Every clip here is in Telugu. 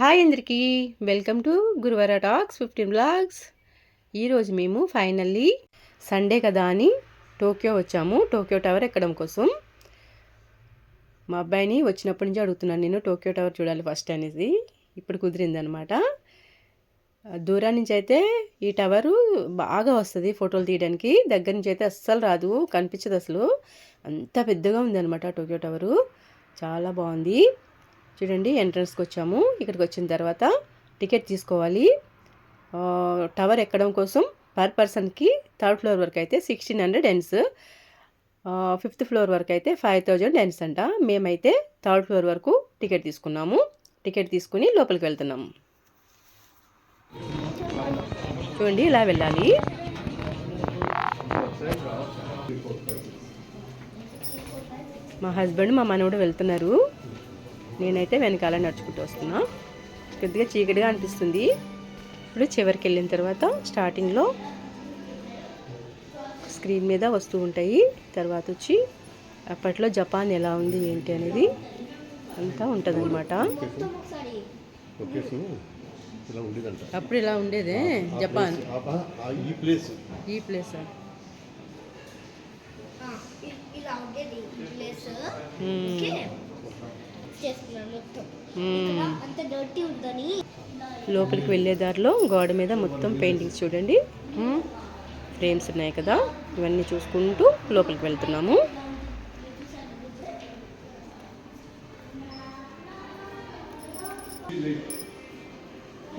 హాయ్ అందరికీ. వెల్కమ్ టు గురువార టాక్స్ ఫిఫ్టీన్ బ్లాగ్స్. ఈరోజు మేము ఫైనల్లీ సండే కదా అని టోక్యో వచ్చాము. టోక్యో టవర్ ఎక్కడం కోసం. మా అబ్బాయిని వచ్చినప్పటి నుంచి అడుగుతున్నాను నేను టోక్యో టవర్ చూడాలి ఫస్ట్ అనేది ఇప్పుడు కుదిరిందనమాట. దూరం నుంచి అయితే ఈ టవరు బాగా వస్తుంది ఫోటోలు తీయడానికి. దగ్గర నుంచి అయితే అస్సలు రాదు కనిపించదు అసలు. అంత పెద్దగా ఉందన్నమాట టోక్యో టవరు. చాలా బాగుంది. చూడండి ఎంట్రన్స్కి వచ్చాము. ఇక్కడికి వచ్చిన తర్వాత టికెట్ తీసుకోవాలి. టవర్ ఎక్కడం కోసం పర్ పర్సన్కి థర్డ్ ఫ్లోర్ వరకు అయితే sixteen hundred yens fifth floor వరకు అయితే ఫైవ్ థౌజండ్ ఎన్స్ అంట. మేమైతే థర్డ్ ఫ్లోర్ వరకు టికెట్ తీసుకున్నాము. టికెట్ తీసుకుని లోపలికి వెళ్తున్నాము. చూడండి ఇలా వెళ్ళాలి. మా హస్బెండ్ మా మనవడు వెళ్తున్నారు. నేనైతే వెనకాల నడుచుకుంటూ వస్తున్నా. కొద్దిగా చీకటిగా అనిపిస్తుంది. ఇప్పుడు చివరికి వెళ్ళిన తర్వాత స్టార్టింగ్లో స్క్రీన్ మీద వస్తూ ఉంటాయి. తర్వాత వచ్చి అప్పట్లో జపాన్ ఎలా ఉంది ఏంటి అనేది అంతా ఇలా ఉండేదంట. అప్పుడు ఇలా ఉండేదే జపాన్. ఈ ప్లేస్. ఈ ప్లేస్ ఇలా ఉండేది ఈ ప్లేస్ మ్మ్. చేసుకున్నాను మొత్తం. మ్మ్. అంత డర్టీ ఉందని లోపలికి వెళ్ళే దారిలో గోడ మీద మొత్తం పెయింటింగ్స్ చూడండి. ఫ్రేమ్స్ ఉన్నాయి కదా. ఇవన్నీ చూసుకుంటూ లోపలికి వెళ్తున్నాము.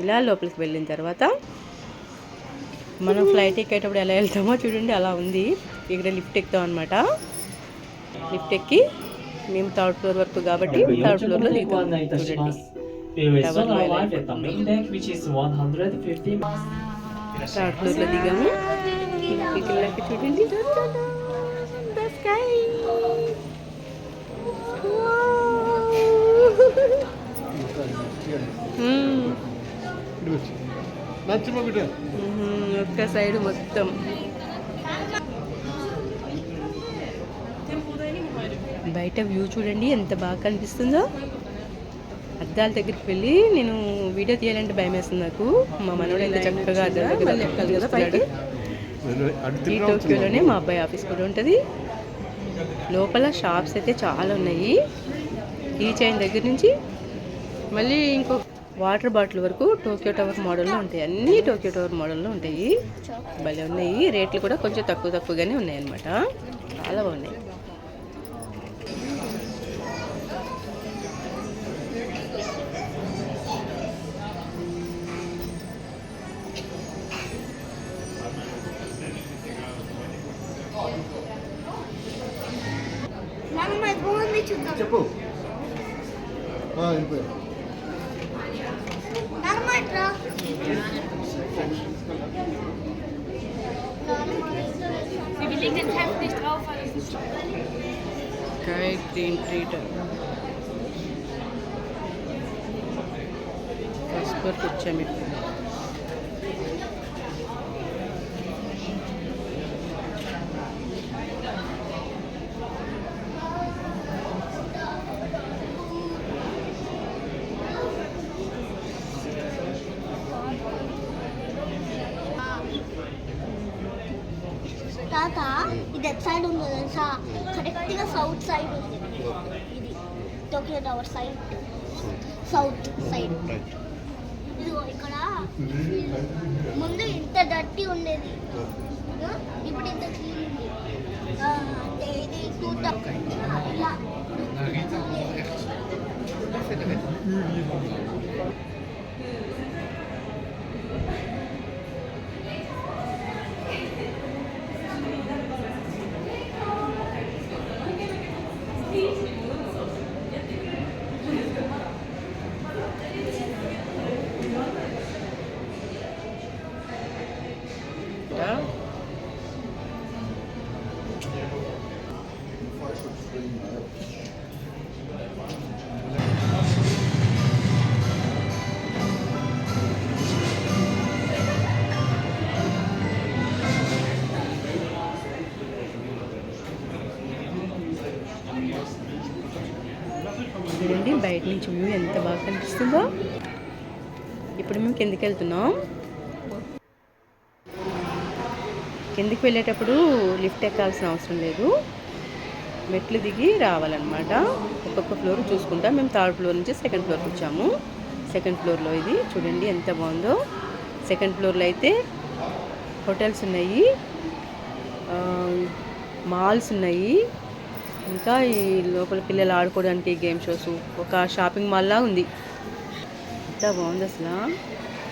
ఇలా లోపలికి వెళ్ళిన తర్వాత మనం ఫ్లైట్ ఎక్కేటప్పుడు ఎలా వెళ్తామో చూడండి అలా ఉంది. ఇక్కడ లిఫ్ట్ ఎక్కుతాం అనమాట లిఫ్ట్ ఎక్కి మేము థర్డ్ ఫ్లోర్ వరకు కాబట్టి థర్డ్ ఫ్లోర్లో దిగుతాం. చూడండి We will Tower soon Mile arrive at the అయిపోతుంది. main deck, which is 150 third ఫ్లోర్లో దిగాము లోపలికి వెళ్ళాక చూడండి The sky. మ్మ్. నచ్చిన బిడ్డ మ్మ్. ఒక్క సైడ్ మొత్తం బయట వ్యూ చూడండి ఎంత బాగా కనిపిస్తుందో. అద్దాల దగ్గరికి వెళ్ళి నేను వీడియో తీయాలంటే భయం వేస్తుంది నాకు. మా మనోడు ఎంత చక్కగా అద్దం దగ్గర కదా పైకి? ఈ టోక్యోలోనే మా అబ్బాయి ఆఫీస్ కూడా ఉంటుంది. లోపల షాప్స్ అయితే చాలా ఉన్నాయి. ఈ చైన్ దగ్గర నుంచి మళ్ళీ ఇంకో వాటర్ బాటిల్ వరకు టోక్యో టవర్ మోడల్లో ఉంటాయి. అన్నీ టోక్యో టవర్ మోడల్లో ఉంటాయి. భలే ఉన్నాయి. రేట్లు కూడా కొంచెం తక్కువ తక్కువగానే ఉన్నాయి అన్నమాట చాలా బాగున్నాయి. చెప్పు ఆ, వెళ్ళిపోయా normal Wir legen den Heft nicht drauf, ఇది ఎట్ సైడ్ ఉంది తెలుసా కరెక్ట్గా సౌత్ సైడ్ ఉంది ఇది Tokyo tower side south side ఇదిగో ఇక్కడ ముందు ఇంత డర్టీ ఉండేది ఇప్పుడు ఇంత క్లీన్ ఉంది ఇది చూద్దాం ఇలా బయట నుంచి వ్యూ ఎంత బాగా కనిపిస్తుందో ఇప్పుడు మేము కిందికి వెళ్తున్నాం. కిందికి వెళ్ళేటప్పుడు లిఫ్ట్ ఎక్కాల్సిన అవసరం లేదు. మెట్లు దిగి రావాలన్నమాట. ఒక్కొక్క ఫ్లోర్ చూసుకుంటా. మేము థర్డ్ ఫ్లోర్ నుంచి సెకండ్ ఫ్లోర్కి వచ్చాము. సెకండ్ ఫ్లోర్లో ఇది. చూడండి ఎంత బాగుందో. సెకండ్ ఫ్లోర్లో అయితే హోటల్స్ ఉన్నాయి. మాల్స్ ఉన్నాయి. ఇంకా ఈ లోపల పిల్లలు ఆడుకోవడానికి గేమ్ షోస్ ఒక షాపింగ్ మాల్లా ఉంది. ఎంత బాగుంది అసలు.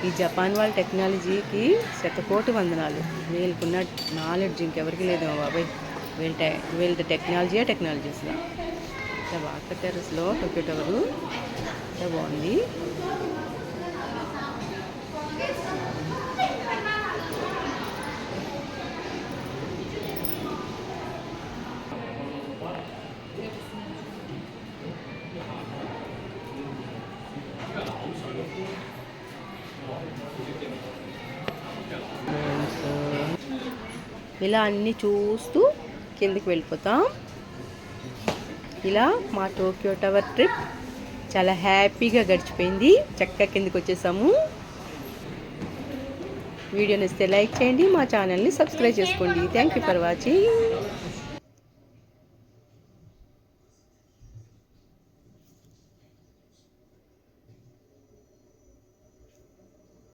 ఈ జపాన్ వాళ్ళ టెక్నాలజీకి శతకోటి వందనాలు. వీళ్ళకున్న నాలెడ్జ్ ఇంకెవరికి లేదు బాబాయ్. వీళ్ళ టె వీళ్ళ టెక్నాలజీయే టెక్నాలజీ అసలు. ఎంత బాగా కట్టారు అసలు టొక్యో టవరు ఎంత బాగుంది. ఇలా అన్నీ చూస్తూ కిందకి వెళ్ళిపోతాం. ఇలా మా టోక్యో టవర్ ట్రిప్ చాలా హ్యాపీగా గడిచిపోయింది. చక్కగా కిందకి వచ్చేసాము. వీడియోని ఇస్తే లైక్ చేయండి మా ఛానల్ని సబ్స్క్రైబ్ చేసుకోండి. Thank you for watching